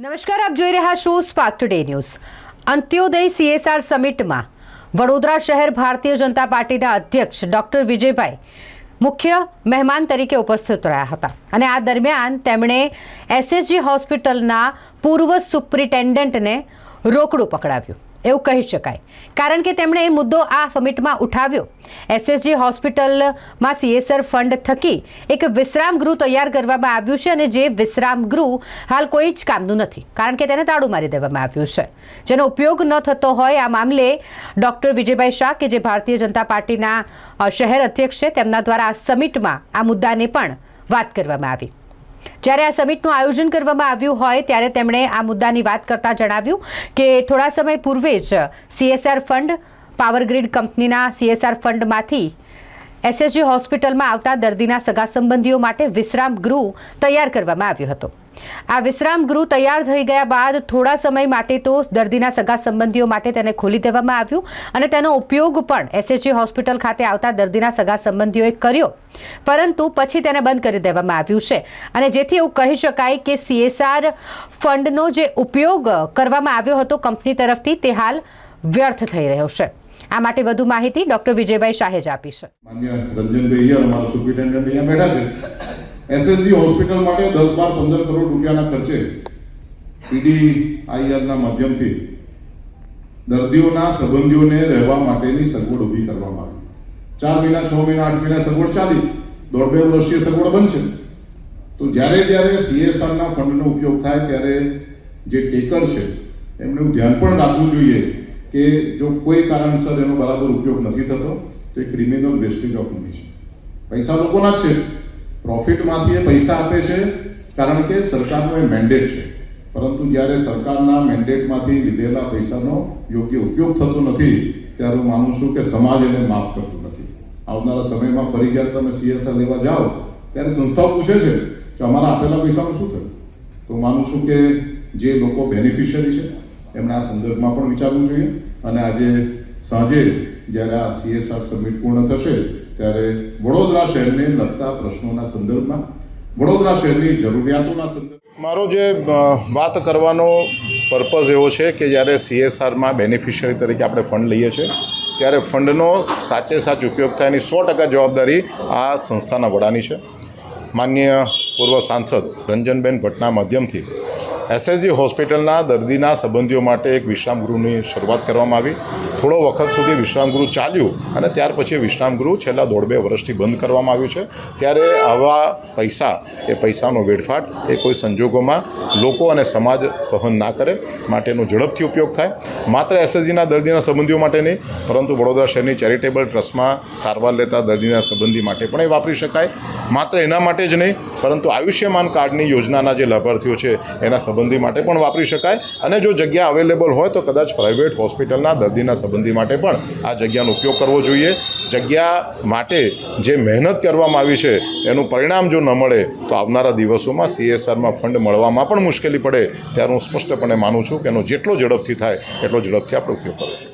નમસ્કાર, આપ જોઈ રહ્યા છો Spark Today News Antyodaya CSR સમિટમાં Vadodara શહેર ભારતીય જનતા પાર્ટીના અધ્યક્ષ ડોક્ટર વિજયભાઈ મુખ્ય મહેમાન તરીકે ઉપસ્થિત રહ્યા હતા અને આ દરમિયાન તેમણે એસએસજી હોસ્પિટલના પૂર્વ સુપ્રિન્ટેન્ડન્ટને રોકડું પકડાવ્યું. એવું કહી શકાય. કારણ કે તેમણે એ મુદ્દો આ સમિટમાં ઉઠાવ્યો. એસએસજી હોસ્પિટલમાં સીએસઆર ફંડ થકી એક વિશ્રામ ગૃહ તૈયાર કરવામાં આવ્યું છે અને જે વિશ્રામ ગૃહ હાલ કોઈ જ કામનું નથી. કારણ કે તેને તાળું મારી દેવામાં આવ્યું છે. જેનો ઉપયોગ ન થતો હોય આ મામલે ડૉક્ટર વિજયભાઈ શાહ, કે જે ભારતીય જનતા પાર્ટીના શહેર અધ્યક્ષ છે, તેમના દ્વારા આ સમિટમાં આ મુદ્દાને પણ વાત કરવામાં આવી. જ્યારે આ સમિટનું આયોજન કરવામાં આવ્યું હોય ત્યારે તેમણે આ મુદ્દાની વાત કરતા જણાવ્યું કે થોડા સમય પૂર્વે જ સીએસઆર ફંડ, પાવર ગ્રીડ કંપનીના સીએસઆર ફંડમાંથી એસએસજી હોસ્પિટલમાં આવતા દર્દીના સગા સંબંધીઓ માટે વિશ્રામ ગૃહ તૈયાર કરવામાં આવ્યો હતો. આ વિશ્રામ ગૃહ તૈયાર થઈ ગયા બાદ થોડા સમય માટે તો દર્દીના સગા સંબંધીઓ માટે તેને ખોલી દેવામાં આવ્યું અને તેનો ઉપયોગ પણ એસએસજી હોસ્પિટલ ખાતે આવતા દર્દીના સગા સંબંધીઓએ કર્યો. પરંતુ પછી તેને બંધ કરી દેવામાં આવ્યું છે. અને જેથી એવું કહી શકાય કે સીએસઆર ફંડનો જે ઉપયોગ કરવામાં આવ્યો હતો કંપની તરફથી તે હાલ વ્યર્થ થઈ રહ્યો છે. આ માટે વધુ માહિતી ડોક્ટર વિજયભાઈ શાહે જ આપી છે. એસએસજી હોસ્પિટલ માટે દસ બાર પંદર કરોડ રૂપિયાના ખર્ચે પીડીઆઈઆરના માધ્યમથી દર્દીઓના સંબંધીઓને રહેવા માટેની સગવડ ઊભી કરવામાં આવી. ચાર મહિના, છ મહિના, આઠ મહિના સગવડ ચાલી. દોઢ બે વર્ષીય સગવડ બનશે તો જ્યારે જ્યારે સીએસઆરના ફંડનો ઉપયોગ થાય ત્યારે જે ટેકર છે, એમનું ધ્યાન પણ રાખવું જોઈએ કે જો કોઈ કારણસર એનો બરાબર ઉપયોગ નથી થતો, તો એ ક્રિમિનલ વેસ્ટેજ ઓફ મની છે. પૈસા લોકોના જ છે. પ્રોફિટમાંથી એ પૈસા આપે છે, કારણ કે સરકારનો એ મેન્ડેટ છે. પરંતુ જ્યારે સરકારના મેન્ડેટમાંથી લીધેલા પૈસાનો યોગ્ય ઉપયોગ થતો નથી, ત્યારે હું માનું છું કે સમાજ એને માફ કરતું નથી. આવનારા સમયમાં ફરી જ્યારે તમે સીએસઆર લેવા જાઓ, ત્યારે સંસ્થાઓ પૂછે છે કે અમારા આપેલા પૈસાનું શું થયું? તો માનું છું કે જે લોકો બેનિફિશિયરી છે, એમણે આ સંદર્ભમાં પણ વિચારવું જોઈએ. અને આજે સાંજે જ્યારે આ સીએસઆર સમિટ પૂર્ણ થશે ત્યારે વડોદરા શહેરને લગતા પ્રશ્નોના સંદર્ભમાં વડોદરા શહેરની જરૂરિયાતોના સંદર્ભ મારો જે વાત કરવાનો પર્પઝ એવો છે કે જ્યારે સીએસઆરમાં બેનિફિશિયરી તરીકે આપણે ફંડ લઈએ છીએ, ત્યારે ફંડનો સાચે સાચ ઉપયોગ થાય એની સો ટકા જવાબદારી આ સંસ્થાના વડાની છે. માન્ય પૂર્વ સાંસદ રંજનબેન ભટ્ટના માધ્યમથી એસએસજી હોસ્પિટલના દર્દીના સંબંધીઓ માટે એક વિશ્રામગૃહની શરૂઆત કરવામાં આવી. થોડો વખત સુધી વિશ્રામ ગૃહ ચાલ્યું અને ત્યાર પછી વિશ્રામ ગૃહ છેલ્લા દોઢ બે વર્ષથી બંધ કરવામાં આવ્યું છે. ત્યારે આવા પૈસા, એ પૈસાનો વેડફાટ, એ કોઈ સંજોગોમાં લોકો અને સમાજ સહન ના કરે માટેનો ઝડપથી ઉપયોગ થાય. માત્ર એસએસજીના દર્દીના સંબંધીઓ માટે નહીં, પરંતુ વડોદરા શહેરની ચેરિટેબલ ટ્રસ્ટમાં સારવાર લેતા દર્દીના સંબંધી માટે પણ એ વાપરી શકાય. માત્ર એના માટે જ નહીં, પરંતુ આયુષ્યમાન કાર્ડની યોજનાના જે લાભાર્થીઓ છે, એના સંબંધી માટે પણ વાપરી શકાય. અને જો જગ્યા અવેલેબલ હોય તો કદાચ પ્રાઇવેટ હોસ્પિટલના દર્દીના સંબંધી માટે પણ આ જગ્યાનો ઉપયોગ કરવો જોઈએ. જગ્યા માટે જે મહેનત કરવામાં આવી છે, એનું પરિણામ જો ન મળે, તો આવનારા દિવસોમાં સીએસઆરમાં ફંડ મળવામાં પણ મુશ્કેલી પડે. ત્યારે હું સ્પષ્ટપણે માનું છું કે એનો જેટલો ઝડપથી થાય, એટલો ઝડપથી આપણે ઉપયોગ કરવો